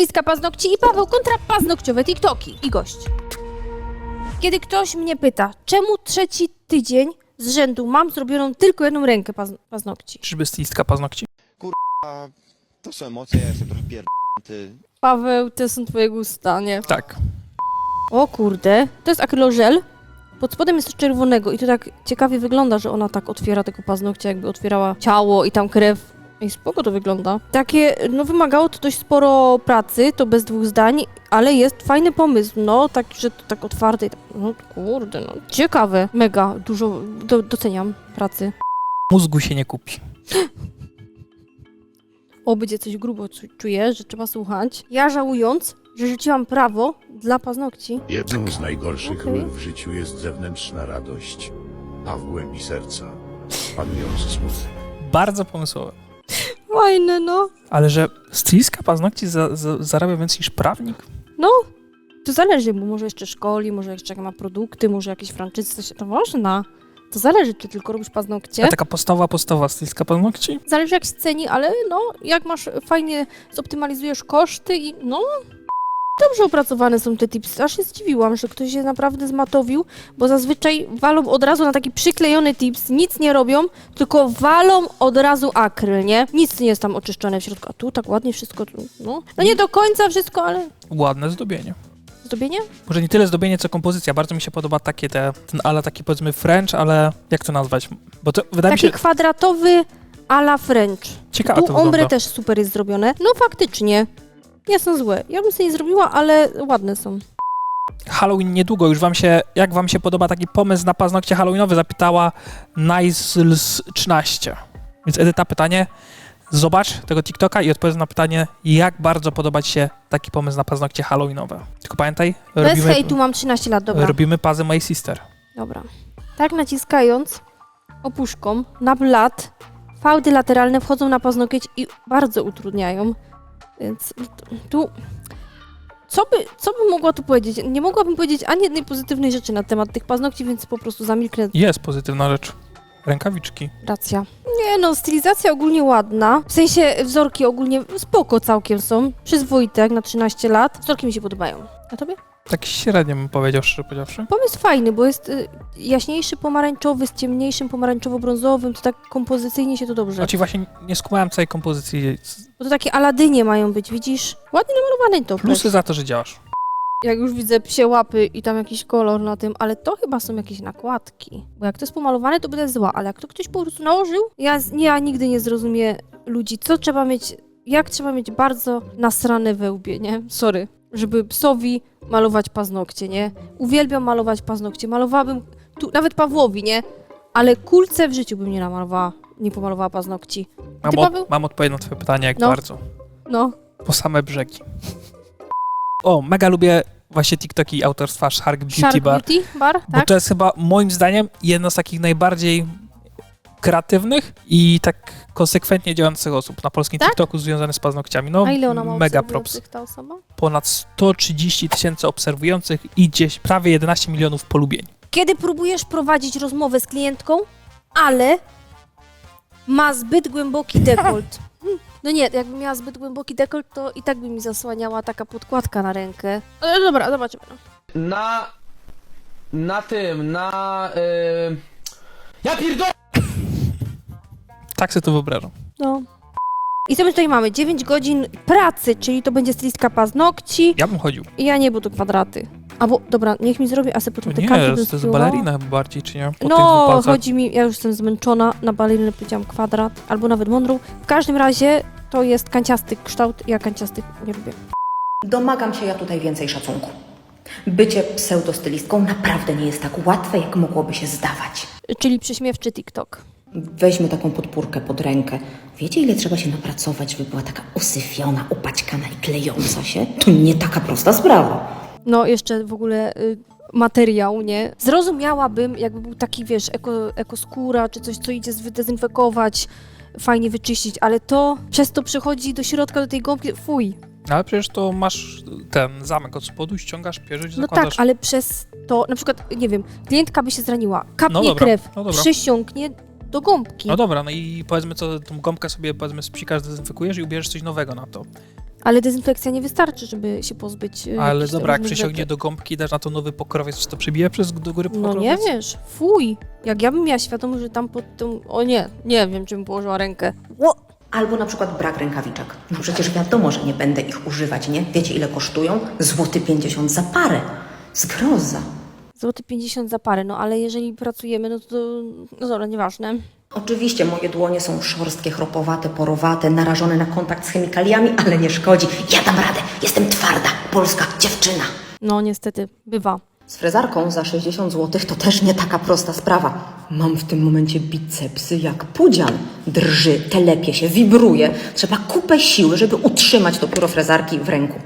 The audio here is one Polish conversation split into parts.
stylistka paznokci i Paweł kontra paznokciowe TikToki i gość. Kiedy ktoś mnie pyta, czemu trzeci tydzień z rzędu mam zrobioną tylko jedną rękę paz paznokci? Czyżby stylistka paznokci? A to są emocje, ja jestem trochę pierdolnięty. Paweł, to są twoje gusta, nie? Tak. O kurde, to jest akrylożel. Pod spodem jest coś czerwonego i to tak ciekawie wygląda, że ona tak otwiera tego paznokcia, jakby otwierała ciało i tam krew. I spoko to wygląda. Takie, no wymagało to dość sporo pracy, to bez dwóch zdań, ale jest fajny pomysł, no, tak, że to tak otwarte i tak, no kurde, no, ciekawe, mega, dużo, do, doceniam pracy. Mózgu się nie kupi. O, będzie coś grubo czu- czuję, że trzeba słuchać. Ja żałując, że rzuciłam prawo dla paznokci. Jedną z najgorszych Okej. ról w życiu jest zewnętrzna radość, a w głębi serca panujący smutek. Bardzo pomysłowe. Fajne, no. Ale że stylistka paznokci za, za, zarabia więcej niż prawnik? No, to zależy, bo może jeszcze szkoli, może jeszcze ma produkty, może jakieś franczyzy, coś, to można. To zależy, czy tylko robisz paznokcie. A taka podstawowa, podstawowa stylistka paznokci? Zależy jak się ceni, ale no, jak masz fajnie, zoptymalizujesz koszty i no, dobrze opracowane są te tipsy. Aż się zdziwiłam, że ktoś się naprawdę zmatowił, bo zazwyczaj walą od razu na taki przyklejony tips, nic nie robią, tylko walą od razu akryl, nie? Nic nie jest tam oczyszczone w środku, a tu tak ładnie wszystko, tu, no. No nie do końca wszystko, ale Ładne zdobienie. zdobienie? Może nie tyle zdobienie, co kompozycja. Bardzo mi się podoba takie te, ten ale taki powiedzmy French, ale jak to nazwać? Bo to wydaje Taki mi się kwadratowy a la French. ciekawe tu to ombre wygląda. też super jest zrobione. No faktycznie. Nie są złe. Ja bym sobie nie zrobiła, ale ładne są. Halloween niedługo, już wam się, jak wam się podoba taki pomysł na paznokcie halloweenowe, zapytała Nicels13. Więc Edyta, pytanie, zobacz tego TikToka i odpowiedz na pytanie, jak bardzo podoba ci się taki pomysł na paznokcie halloweenowe. Tylko pamiętaj, Bez robimy, hejtu mam 13 lat, dobra. robimy pazę mojej sister. Dobra. Tak naciskając opuszką na blat, fałdy lateralne wchodzą na paznokieć i bardzo utrudniają. Więc tu... Co by, co bym mogła tu powiedzieć? Nie mogłabym powiedzieć ani jednej pozytywnej rzeczy na temat tych paznokci, więc po prostu zamilknę Jest pozytywna rzecz. Rękawiczki. Racja. Nie no, stylizacja ogólnie ładna. W sensie wzorki ogólnie spoko całkiem są. Przyzwoite jak na 13 lat. Wzorki mi się podobają. A tobie? Tak średnio bym powiedział, szczerze powiedziawszy. Pomysł fajny, bo jest y, jaśniejszy pomarańczowy z ciemniejszym pomarańczowo-brązowym. To tak kompozycyjnie się to dobrze. Znaczy właśnie nie skumałem całej kompozycji. Bo to takie aladynie mają być, widzisz? Ładnie namalowany to. Plusy za to, że działasz. Jak już widzę psie łapy i tam jakiś kolor na tym, ale to chyba są jakieś nakładki. Bo jak to jest pomalowane, to będzie zła, ale jak to ktoś po prostu nałożył, ja, z- ja nigdy nie zrozumiem ludzi, co trzeba mieć, jak trzeba mieć bardzo nasrane we łbie, nie? Sorry. Żeby psowi malować paznokcie, nie? Uwielbiam malować paznokcie. Malowałabym, tu, nawet Pawłowi, nie? Ale kulce w życiu bym nie namalowała, nie pomalowała paznokci. Mam, Ty, od, Paweł? mam odpowiedź na twoje pytanie, jak No. bardzo. No, Po same brzegi. O, mega lubię właśnie TikToki autorstwa Shark Beauty Shark Bar. Beauty Bar, Bo tak? to jest chyba moim zdaniem jedno z takich najbardziej kreatywnych i tak konsekwentnie działających osób na polskim Tak? TikToku związane z paznokciami. No, A ile ona ma mega props. ta osoba? Ponad 130 tysięcy obserwujących i gdzieś prawie 11 milionów polubień. Kiedy próbujesz prowadzić rozmowę z klientką, ale ma zbyt głęboki dekolt. No nie, jakby miała zbyt głęboki dekolt, to i tak by mi zasłaniała taka podkładka na rękę. Ale dobra, zobaczymy. na na tym, na yy... ja pierdolę! Tak sobie to wyobrażam. No. I co my tutaj mamy? 9 godzin pracy, czyli to będzie stylistka paznokci. Ja bym chodził. I ja nie, bo to kwadraty. Albo, dobra, niech mi zrobi, a sobie potem te Nie, karty to jest spiłowała. balerina bardziej, czy nie? Po tych dwóch No, palcach. chodzi mi, ja już jestem zmęczona, na balerinę powiedziałam kwadrat, albo nawet mądrą. W każdym razie to jest kanciasty kształt, ja kanciastych nie lubię. Domagam się ja tutaj więcej szacunku. Bycie pseudostylistką naprawdę nie jest tak łatwe, jak mogłoby się zdawać. Czyli prześmiewczy TikTok. Weźmy taką podpórkę pod rękę. Wiecie, ile trzeba się napracować, żeby była taka usyfiona, upaćkana i klejąca się? To nie taka prosta sprawa. No, jeszcze w ogóle y, materiał, nie? Zrozumiałabym, jakby był taki, wiesz, eko, ekoskóra, czy coś, co idzie zdezynfekować, fajnie wyczyścić, ale to przez to przychodzi do środka, do tej gąbki, fuj. Ale przecież to masz ten zamek od spodu, ściągasz, pierzyć, No zakładasz. tak, ale przez to, na przykład, nie wiem, klientka by się zraniła, kapnie No dobra, krew, no dobra. przysiąknie do gąbki. No dobra, no i powiedzmy co, tą gąbkę sobie powiedzmy spsikasz, dezynfekujesz i ubierzesz coś nowego na to. Ale dezynfekcja nie wystarczy, żeby się pozbyć y, Ale dobra, jak przysiągnie rzeczy. do gąbki, dasz na to nowy pokrowiec, czy to przybije przez do góry No pokrowiec? nie wiesz, fuj. Jak ja bym miała świadomość, że tam pod tą... O nie, nie wiem, czym położyła rękę. Ło! Albo na przykład brak rękawiczek. No przecież wiadomo, że nie będę ich używać, nie? Wiecie ile kosztują? Złoty 50 za parę. Zgroza. Złoty 50 za parę, no ale jeżeli pracujemy, no to... No dobra, nieważne. Oczywiście moje dłonie są szorstkie, chropowate, porowate, narażone na kontakt z chemikaliami, ale nie szkodzi. Ja dam radę. Jestem twarda, polska dziewczyna. No niestety, bywa. Z frezarką za 60 zł to też nie taka prosta sprawa. Mam w tym momencie bicepsy jak pudzian. Drży, telepie się, wibruje. Trzeba kupę siły, żeby utrzymać to pióro frezarki w ręku.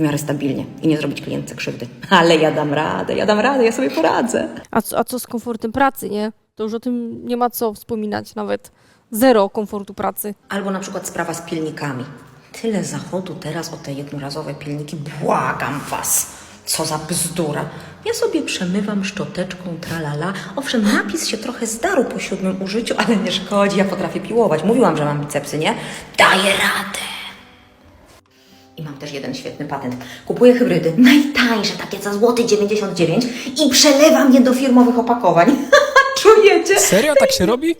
W miarę stabilnie i nie zrobić klientce krzywdy. Ale ja dam radę, ja dam radę, ja sobie poradzę. A co, a co z komfortem pracy, nie? To już o tym nie ma co wspominać nawet. Zero komfortu pracy. Albo na przykład sprawa z pilnikami. Tyle zachodu teraz o te jednorazowe pilniki. Błagam was. Co za bzdura. Ja sobie przemywam szczoteczką, tralala. Owszem, napis się trochę zdarł po siódmym użyciu, ale nie szkodzi, ja potrafię piłować. Mówiłam, że mam bicepsy, nie? Daję radę. I mam też jeden świetny patent. Kupuję hybrydy, najtańsze, takie za złoty 99 i przelewam je do firmowych opakowań. Czujecie? Serio? Tak się robi?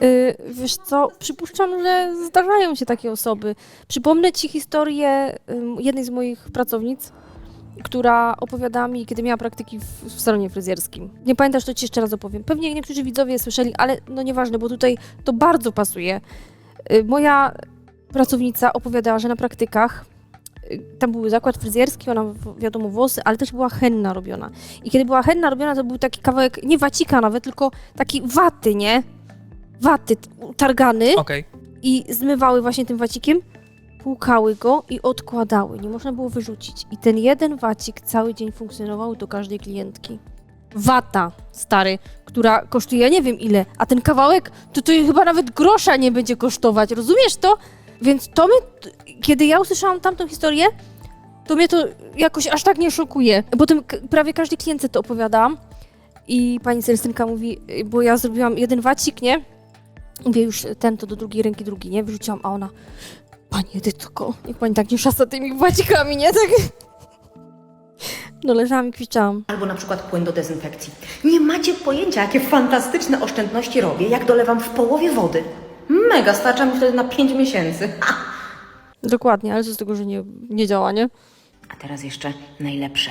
Yy, wiesz co, przypuszczam, że zdarzają się takie osoby. Przypomnę ci historię jednej z moich pracownic, która opowiadała mi, kiedy miała praktyki w, w salonie fryzjerskim. Nie pamiętasz, to ci jeszcze raz opowiem. Pewnie niektórzy widzowie słyszeli, ale no nieważne, bo tutaj to bardzo pasuje. Yy, moja pracownica opowiadała, że na praktykach yy, tam był zakład fryzjerski, ona wiadomo włosy, ale też była henna robiona. I kiedy była henna robiona, to był taki kawałek, nie wacika nawet, tylko taki waty, nie? Waty targany Okej. i zmywały właśnie tym wacikiem, płukały go i odkładały. Nie można było wyrzucić. I ten jeden wacik cały dzień funkcjonował do każdej klientki. Wata, stary, która kosztuje ja nie wiem ile, a ten kawałek to, to chyba nawet grosza nie będzie kosztować, rozumiesz to? Więc to mnie, kiedy ja usłyszałam tamtą historię, to mnie to jakoś aż tak nie szokuje. Potem k- prawie każdej klientce to opowiadałam i pani Celestynka mówi, y, bo ja zrobiłam jeden wacik, nie? Mówię już ten to do drugiej ręki, drugi, nie? Wyrzuciłam, a ona, pani Edytko, niech pani tak nie szasta tymi wacikami, nie? Tak. No leżałam i kwiczałam. Albo na przykład płyn do dezynfekcji. Nie macie pojęcia, jakie fantastyczne oszczędności robię, jak dolewam w połowie wody. Mega, starcza mi wtedy na 5 miesięcy. Ha! Dokładnie, ale co z tego, że nie, nie działa, nie? A teraz jeszcze najlepsze.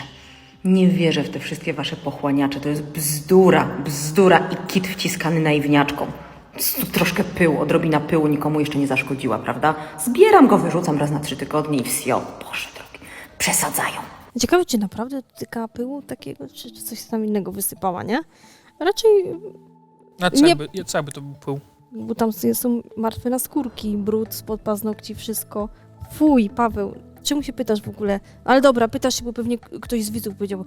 Nie wierzę w te wszystkie wasze pochłaniacze. To jest bzdura, bzdura i kit wciskany naiwniaczką. Troszkę pyłu, odrobina pyłu nikomu jeszcze nie zaszkodziła, prawda? Zbieram go, wyrzucam raz na trzy tygodnie i wsio. Boże drogi, przesadzają. Ciekawe, czy naprawdę dotyka pyłu takiego, czy, czy coś tam innego wysypała, nie? Raczej, A co Nie- jakby, co jakby to był pył? Bo tam są martwe naskórki, brud spod paznokci, wszystko. Fuj, Paweł, czemu się pytasz w ogóle? Ale dobra, pytasz się, bo pewnie ktoś z widzów powiedział,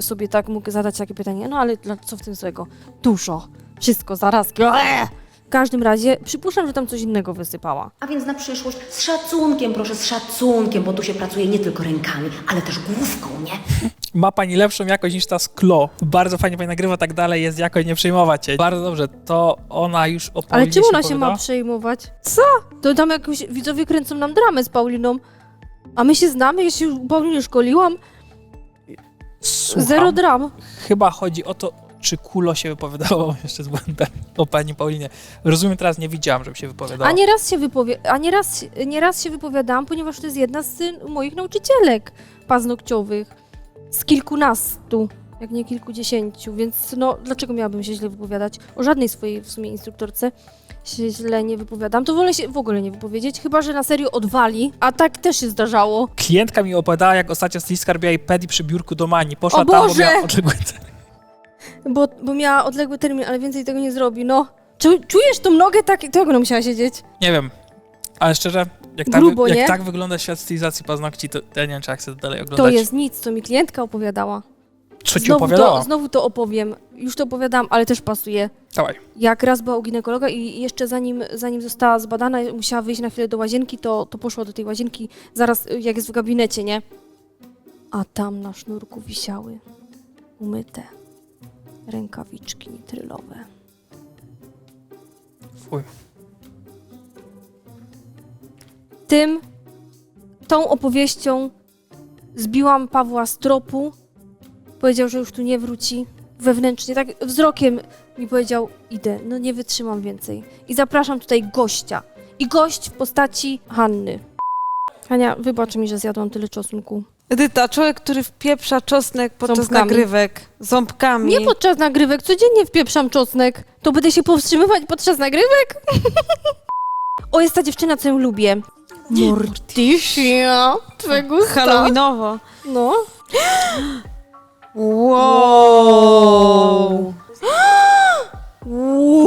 sobie tak mógł zadać takie pytanie. No ale co w tym złego? Dużo. Wszystko, zarazki. Eee! W każdym razie, przypuszczam, że tam coś innego wysypała. A więc na przyszłość z szacunkiem, proszę, z szacunkiem, bo tu się pracuje nie tylko rękami, ale też główką, nie? Ma pani lepszą jakość niż ta sklo. Bardzo fajnie pani nagrywa, tak dalej, jest jakoś, nie przejmować się. Bardzo dobrze, to ona już o Ale czym ona się ma przejmować? Co? To tam jakoś widzowie kręcą nam dramę z Pauliną. A my się znamy, ja się u Pauliny szkoliłam. Słucham. Zero dram. Chyba chodzi o to, czy Kulo się wypowiadało jeszcze z błędem o pani Paulinie. Rozumiem, teraz nie widziałam, żeby się wypowiadała. A nieraz się wypowie... A nieraz, nieraz się wypowiadałam, ponieważ to jest jedna z moich nauczycielek paznokciowych. Z kilkunastu, jak nie kilkudziesięciu, więc no dlaczego miałabym się źle wypowiadać? O żadnej swojej w sumie instruktorce się źle nie wypowiadam. To wolę się w ogóle nie wypowiedzieć, chyba że na serio odwali, a tak też się zdarzało. Klientka mi opowiadała, jak ostatnio robiła jej pedi przy biurku do Mani. Poszła O tam, bo Boże! miała oczekujące. Bo, bo miała odległy termin, ale więcej tego nie zrobi, no. Czu, czujesz tą nogę tak, to jak ona musiała siedzieć? Nie wiem, ale szczerze, jak, tak, Grubo, wy, nie? jak tak wygląda świat stylizacji paznokci, to ja nie wiem, czy ja chcę to dalej oglądać. To jest nic, co mi klientka opowiadała. Co ci Znowu opowiadała? to, znowu to opowiem. Już to opowiadam, ale też pasuje. Dawaj. Jak raz była u ginekologa i jeszcze zanim, zanim została zbadana, musiała wyjść na chwilę do łazienki, to, to poszła do tej łazienki zaraz y, jak jest w gabinecie, nie? A tam na sznurku wisiały umyte rękawiczki nitrylowe. Fuj. Tym tą opowieścią zbiłam Pawła z tropu. Powiedział, że już tu nie wróci. Wewnętrznie, tak wzrokiem mi powiedział, idę, no nie wytrzymam więcej. I zapraszam tutaj gościa. I gość w postaci Hanny. Hania, wybacz mi, że zjadłam tyle czosnku. Edyta, człowiek, który wpieprza czosnek podczas Ząbkami. nagrywek. Ząbkami. Nie podczas nagrywek, codziennie wpieprzam czosnek. To będę się powstrzymywać podczas nagrywek? o, jest ta dziewczyna, co ją lubię. Morticia. Twego. Halloweenowo. No. Wow.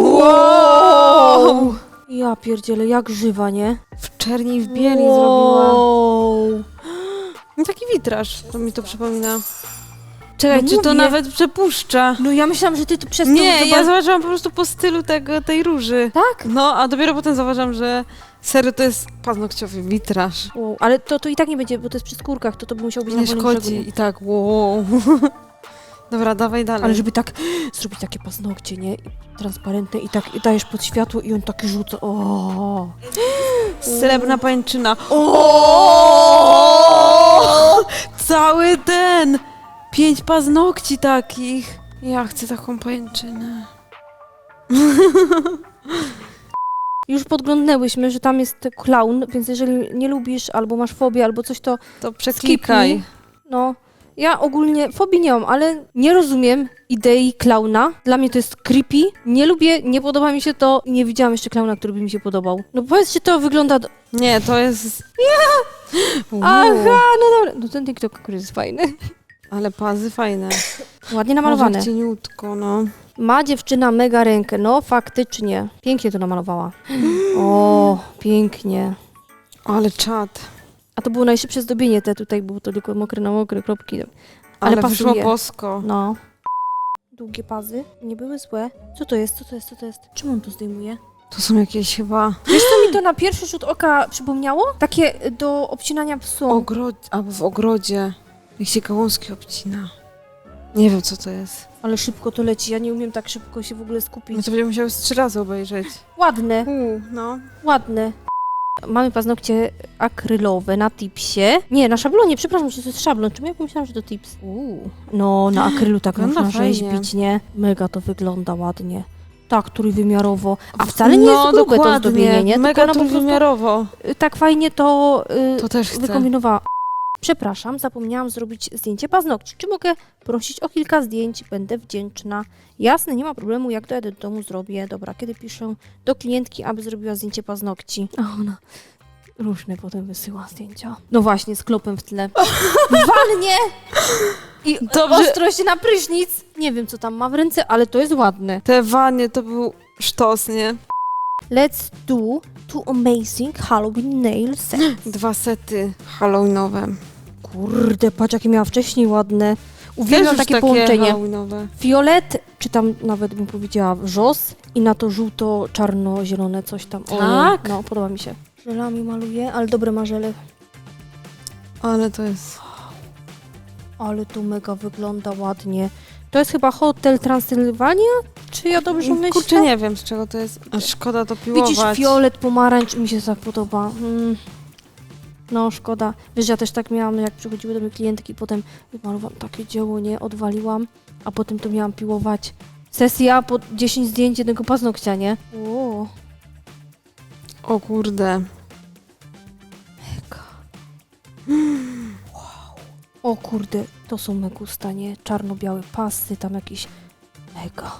Wow. Ja pierdzielę, jak żywa, nie? W czerni i w bieli zrobiła. Wow. No taki witraż, to mi to przypomina. Czekaj, No czy to mówię. nawet przepuszcza? No ja myślałam, że ty tu przez to Nie, ja zobacz- zauważyłam po prostu po stylu tego, tej róży. Tak? No, a dopiero potem zauważam, że serio to jest paznokciowy witraż. Wow, ale to, to i tak nie będzie, bo to jest przy skórkach, to to by musiało być Nie na wolnym brzegu, szkodzi. I tak, wow. Dobra, dawaj dalej. Ale żeby tak zrobić takie paznokcie, nie? I transparentne i tak i dajesz pod światło i on tak rzuca. O. Srebrna pańczyna. O! Cały ten! Pięć paznokci takich. Ja chcę taką pajęczynę. Już podglądnęłyśmy, że tam jest klaun, więc jeżeli nie lubisz albo masz fobię albo coś, to To przeklikaj. no. Ja ogólnie fobii nie mam, ale nie rozumiem idei klauna. Dla mnie to jest creepy. Nie lubię, nie podoba mi się to. Nie widziałam jeszcze klauna, który by mi się podobał. No powiedz, czy to wygląda... Do... Nie, to jest... Aha, Uuu, no dobra. No ten TikTok, który jest fajny. Ale pazy fajne. Ładnie namalowane. Może cieniutko, no. Ma dziewczyna mega rękę. No faktycznie. Pięknie to namalowała. O, pięknie. Ale czad. A to było najszybsze zdobienie te tutaj, było to tylko mokre na mokre kropki. Ale, Ale wyszło pasuje. bosko. No. Długie pazy, nie były złe. Co to jest, co to jest, co to jest? Czym on to zdejmuje? To są jakieś chyba Wiesz, co mi to na pierwszy rzut oka przypomniało? Takie do obcinania psu. ogrodź... albo w ogrodzie. Jak się gałązki obcina. Nie wiem, co to jest. Ale szybko to leci, ja nie umiem tak szybko się w ogóle skupić. No to będziemy musiały z trzy razy obejrzeć. Ładne, Uuu, no. ładne. Mamy paznokcie akrylowe na tipsie. Nie, na szablonie, przepraszam, że to jest szablon. Czemu ja pomyślałam, że to tips? Uuu. No, na akrylu tak Wygląda można fajnie. rzeźbić, nie? Mega to wygląda ładnie. Tak, trójwymiarowo. A wcale nie no, jest grube to dokładnie. zdobienie, nie? Mega Tylko ona po prostu trójwymiarowo. y, tak fajnie to, y, To też chcę. wykombinowała. Przepraszam, zapomniałam zrobić zdjęcie paznokci. Czy mogę prosić o kilka zdjęć? Będę wdzięczna. Jasne, nie ma problemu, jak dojadę do domu, zrobię. Dobra, kiedy piszę do klientki, aby zrobiła zdjęcie paznokci. A ona różne potem wysyła zdjęcia. No właśnie, z klopem w tle. Walnie! I Dobrze. ostrość na prysznic. Nie wiem, co tam ma w ręce, ale to jest ładne. Te wanie to był sztos, nie? Let's do two amazing Halloween nail sets. Dwa sety halloweenowe. Kurde, patrz jakie miała wcześniej ładne. Uwielbiam już takie połączenie. halloweenowe. Fiolet, czy tam nawet bym powiedziała wrzos i na to żółto-czarno-zielone coś tam. O, Tak? No, podoba mi się. Żelami maluję, ale dobre ma żele. Ale to jest... Ale to mega wygląda ładnie. To jest chyba Hotel Transylwania? Czy ja dobrze myślę? Kurczę, nie wiem z czego to jest. A szkoda to piłować. Widzisz, fiolet, pomarańcz, mi się tak podoba. Mm. No, szkoda. Wiesz, ja też tak miałam, jak przychodziły do mnie klientki, potem wymalowałam takie dzieło, nie, odwaliłam, a potem to miałam piłować. Sesja po 10 zdjęć jednego paznokcia, nie? O, O kurde. mega. Wow. O kurde, to są megusta, nie? Czarno-białe pasy, tam jakieś mega.